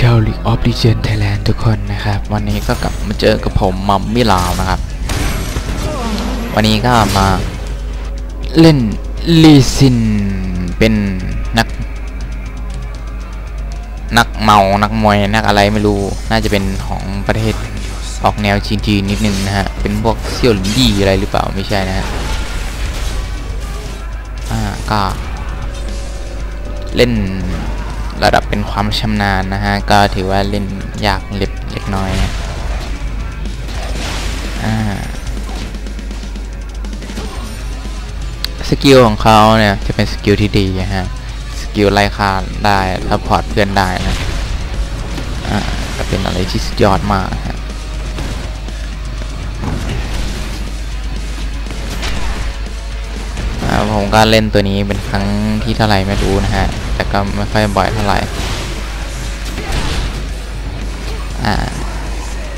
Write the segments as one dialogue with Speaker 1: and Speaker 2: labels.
Speaker 1: ชาวลีกออฟดิเจนไทยแลนด์ทุกคนนะครับ วันนี้ก็กลับมาเจอกับผมมัมมี่ลาวนะครับ วันนี้ก็มาเล่นลีซินเป็นนัก นักเมา นักมวย นักอะไรไม่รู้ น่าจะเป็นของประเทศออกแนวจีนๆนิดนึงนะฮะ เป็นพวกเซี่ยวหลินยี่อะไรหรือเปล่าไม่ใช่นะฮะ อ่าก็เล่น ระดับเป็นความชำนาญนะฮะ ก็ถือว่าเล่นยากเล็กเล็กน้อยอสกิลของเขาเนี่ย จะเป็นสกิลที่ดีฮะ สกิลไล่ฆ่าได้ซัพพอร์ตเพื่อนได้นะอ่าก็เป็นอะไรที่สุดยอดมากฮะผมก็เล่นตัวนี้เป็นครั้งที่เท่าไหร่ไม่รู้นะฮะ แต่ก็ไม่ค่อยบ่อยเท่าไหร่ อ่า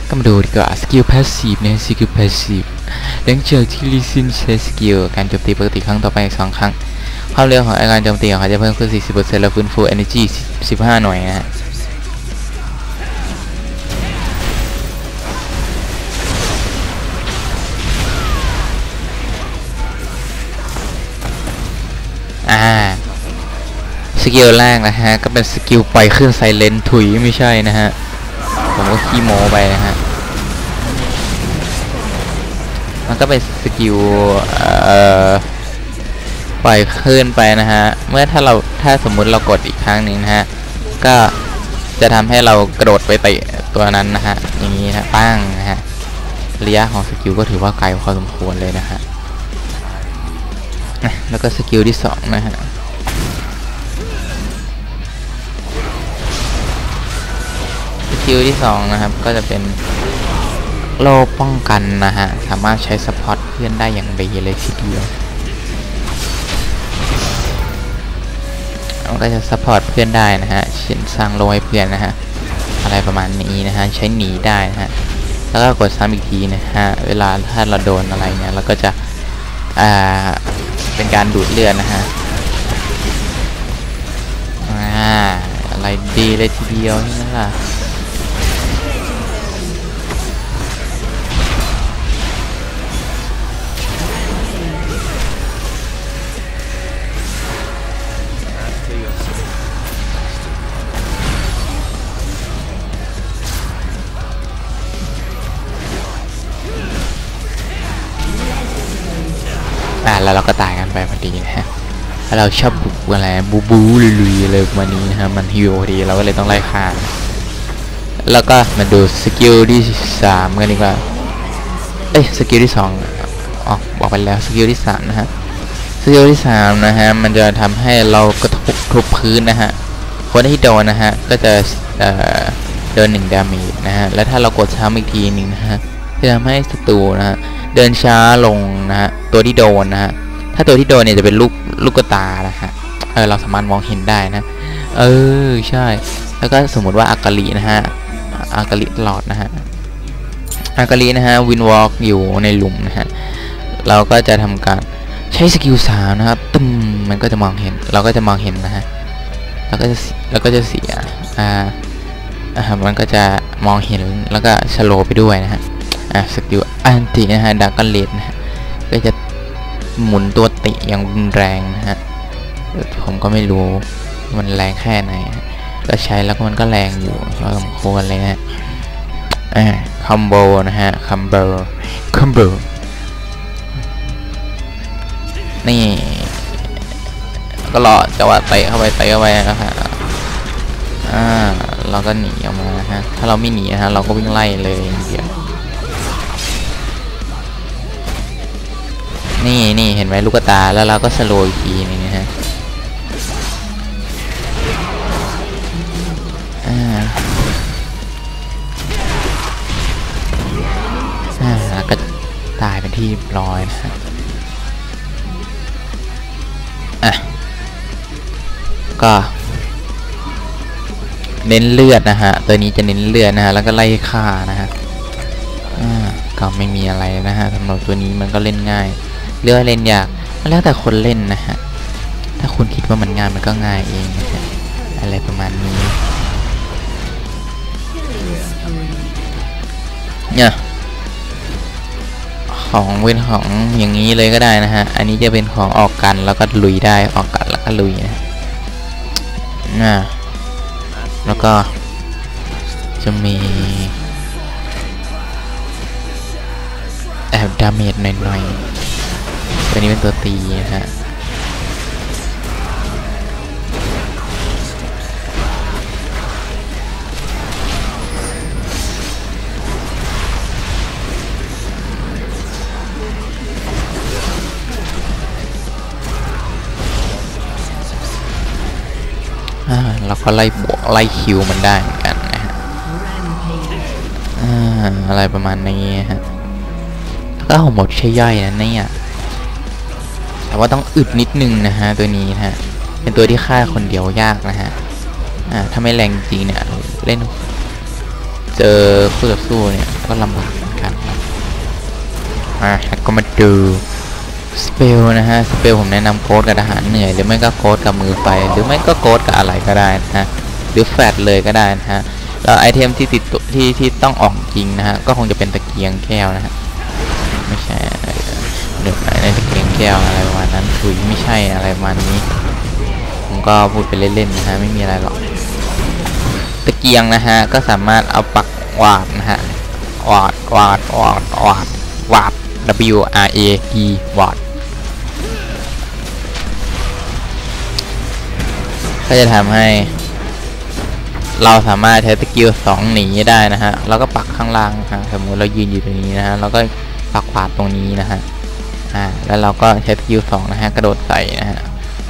Speaker 1: ก็มาดูดีกว่าสกิลพาสซีฟเนี่ยสกิลพาสซีฟหลังจากที่ลิซินใช้สกิลการโจมตีปกติครั้งต่อไปอีกสองครั้ง ความเร็วของการโจมตีของเขาจะเพิ่มขึ้น 40%และฟื้นฟู energy 15 หน่วยนะฮะอ่า สกิลแรกนะฮะ ก็เป็นสกิลปล่อยขึ้นไซเลนถุยไม่ใช่นะฮะ ผมก็ขี้โมไปนะฮะ มันก็เป็นสกิลเอ่อปล่อยขึ้นไปนะฮะ เมื่อถ้าเราถ้าสมมุติเรากดอีกครั้งหนึ่งนะฮะ ก็จะทำให้เรากระโดดไปเตะตัวนั้นนะฮะ อย่างนี้นะปั้งนะฮะ ระยะของสกิลก็ถือว่าไกลพอสมควรเลยนะฮะอะแล้วก็สกิลที่สองนะฮะ สกิลที่สองนะครับ ก็จะเป็นโล่ป้องกันนะฮะ สามารถใช้สปอร์ตเพื่อนได้อย่างดีเลยทีเดียวมันก็จะสปอร์ตเพื่อนได้นะฮะเช่นสร้างโล่ให้เพื่อนนะฮะ อะไรประมาณนี้นะฮะ ใช้หนีได้นะฮะ แล้วก็กดซ้ำอีกทีนะฮะ เวลาถ้าเราโดนอะไรเนี่ยเราก็จะ อ่า เป็นการดูดเลือดนะฮะ อ่า อะไรดีเลยทีเดียวนี่ล่ะอ่า แล้วเราก็ตายกันไปพอดีนะฮะแล้วเราชอบบุกอะไรบูบูลุยๆอะไรประมานี้นะฮะมันฮิวพอดีเราก็เลยต้องไล่ฆ่าแล้วก็มาดูสกิลที่สามกันดีกว่าเอ้ยสกิลที่สองอ๋อบอกไปแล้วสกิลที่สามนะฮะสกิลที่สามนะฮะมันจะทำให้เรากระทบทุบพื้นนะฮะคนที่โดนนะฮะก็จะเอ่อโดนหนึ่งดาเมจนะฮะแล้วถ้าเรากดซ้ำอีกทีหนึ่งนะฮะจะทำให้ศัตรูนะฮะ เดินช้าลงนะฮะตัวที่โดนนะฮะถ้าตัวที่โดนเนี่ยจะเป็นลูกลูกตานะฮะเออเราสามารถมองเห็นได้นะเออใช่ แล้วก็สมมุติว่าอากาลีนะฮะอากาลีตลอดนะฮะอากาลีนะฮะวินวอล์กอยู่ในหลุมนะฮะเราก็จะทำการใช้สกิลสามนะครับตึมมันก็จะมองเห็น เราก็จะมองเห็นนะฮะแล้วก็จะเสียแล้วก็จะเสียอ่าอ่ามันก็จะมองเห็นแล้วก็สโลไปด้วยนะฮะ อะสกิลอันตินะฮะดักกันเลดนะฮะก็จะหมุนตัวติอย่างรุนแรงนะฮะผมก็ไม่รู้มันแรงแค่ไหนก็ใช้แล้วมันก็แรงอยู่พอสมควรเลยนะฮะอ่าคอมโบนะฮะคอมโบคอมโบนี่ ก็รอจังหวะเตะเข้าไปเตะเข้าไปนะฮะอ่าเราก็หนีออกมานะฮะถ้าเราไม่หนีนะฮะเราก็วิ่งไล่เลยเดียว นี่นี่เห็นไหมลูกตาแล้วเราก็สโลว์อีกทีนึงนะฮะอ่าแล้วก็ตายเป็นที่ร้อยนะฮะอะ ก็เน้นเลือดนะฮะ ตัวนี้จะเน้นเลือดนะฮะ แล้วก็ไล่ฆ่านะฮะอ่าก็ไม่มีอะไรนะฮะสำหรับตัวนี้มันก็เล่นง่าย เลือกเล่นยากมันแล้วแต่คนเล่นนะฮะ ถ้าคุณคิดว่ามันง่ายมันก็ง่ายเองนะฮะ อะไรประมาณนี้เนี่ยของเป็นของอย่างนี้เลยก็ได้นะฮะ อันนี้จะเป็นของออกกันแล้วก็ลุยได้ออกกันแล้วก็ลุยนะน่ะแล้วก็จะมีแอบดาเมจหน่อยๆ ตัวนี้เป็นตัวตีนะฮะอ่าเราก็ไล่บวกไล่คิวมันได้เหมือนกันนะฮะอ่าอะไรประมาณนี้ฮะ ก็หมดใช่ย่อยนะเนี่ย แต่ว่าต้องอึดนิดนึงนะฮะตัวนี้นะฮะเป็นตัวที่ฆ่าคนเดียวยากนะฮะอ่าถ้าไม่แรงจริงเนี่ยเล่นเจอคู่ต่อสู้เนี่ยก็ลำบากเหมือนกันอ่าแล้วก็มาดูสเปลนะฮะสเปลผมแนะนำโค้ดกับทหารเหนื่อย หรือไม่ก็โค้ดกับมือไฟหรือไม่ก็โค้ดกับอะไรก็ได้นะฮะหรือแฟดเลยก็ได้นะฮะแล้วไอเทมที่ติดที่ที่ต้องออกจริงนะฮะก็คงจะเป็นตะเกียงแก้วนะฮะไม่ใช่หนึ่งในตะเกียง แก้วอะไรประมาณนั้นถุยไม่ใช่อะไรประมาณนี้ ผมก็พูดไปเล่นๆนะฮะไม่มีอะไรหรอกตะเกียงนะฮะก็สามารถเอาปักวาดนะฮะวาดวาดวาดวาดวาด W R A D วาดก็จะทำให้ เราสามารถใช้สกิลสองหนีได้นะฮะแล้วก็ปักข้างล่างนะฮะสมมติเรายืนอยู่ตรงนี้นะฮะเราก็ปักขวาดตรงนี้นะฮะ อ่าแล้วเราก็ใช้สกิลสองนะฮะกระโดดใส่นะฮะ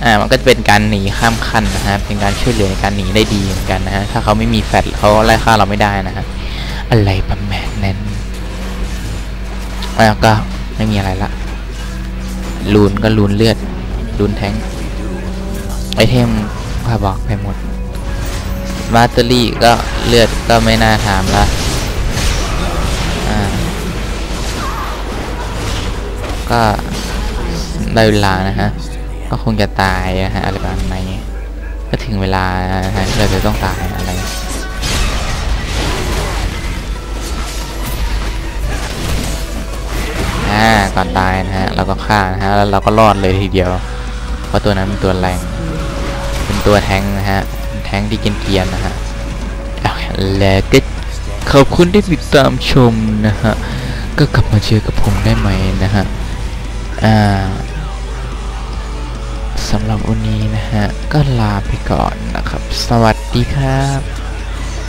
Speaker 1: อ่ามันก็จะเป็นการหนีข้ามขั้นนะฮะเป็นการช่วยเหลือในการหนีได้ดีเหมือนกันนะฮะถ้าเขาไม่มีแฟลชเขาไล่ฆ่าเราไม่ได้นะฮะอะไรประมาณนั้นแล้วก็ไม่มีอะไรละลูนก็ลูนเลือดลูนแทงไอเทมก็บอกไปหมดบาตเตอรี่ก็เลือดก็ไม่น่าถามละอ่า ก็ได้เวลานะฮะ ก็คงจะตายนะฮะอะไรประมาณนี้ก็ถึงเวลานะฮะเราจะต้องตายอะไรอ่าก่อนตายนะฮะเราก็ฆ่านะฮะแล้วเราก็รอดเลยทีเดียว เพราะตัวนั้นเป็นตัวแรง เป็นตัวแทงนะฮะแทงที่เกียนๆนะฮะแล้วก็ขอบคุณที่ติดตามชมนะฮะก็กลับมาเจอกับผมได้ไหมนะฮะ สำหรับวันนี้นะฮะ ก็ลาไปก่อนนะครับ สวัสดีครับ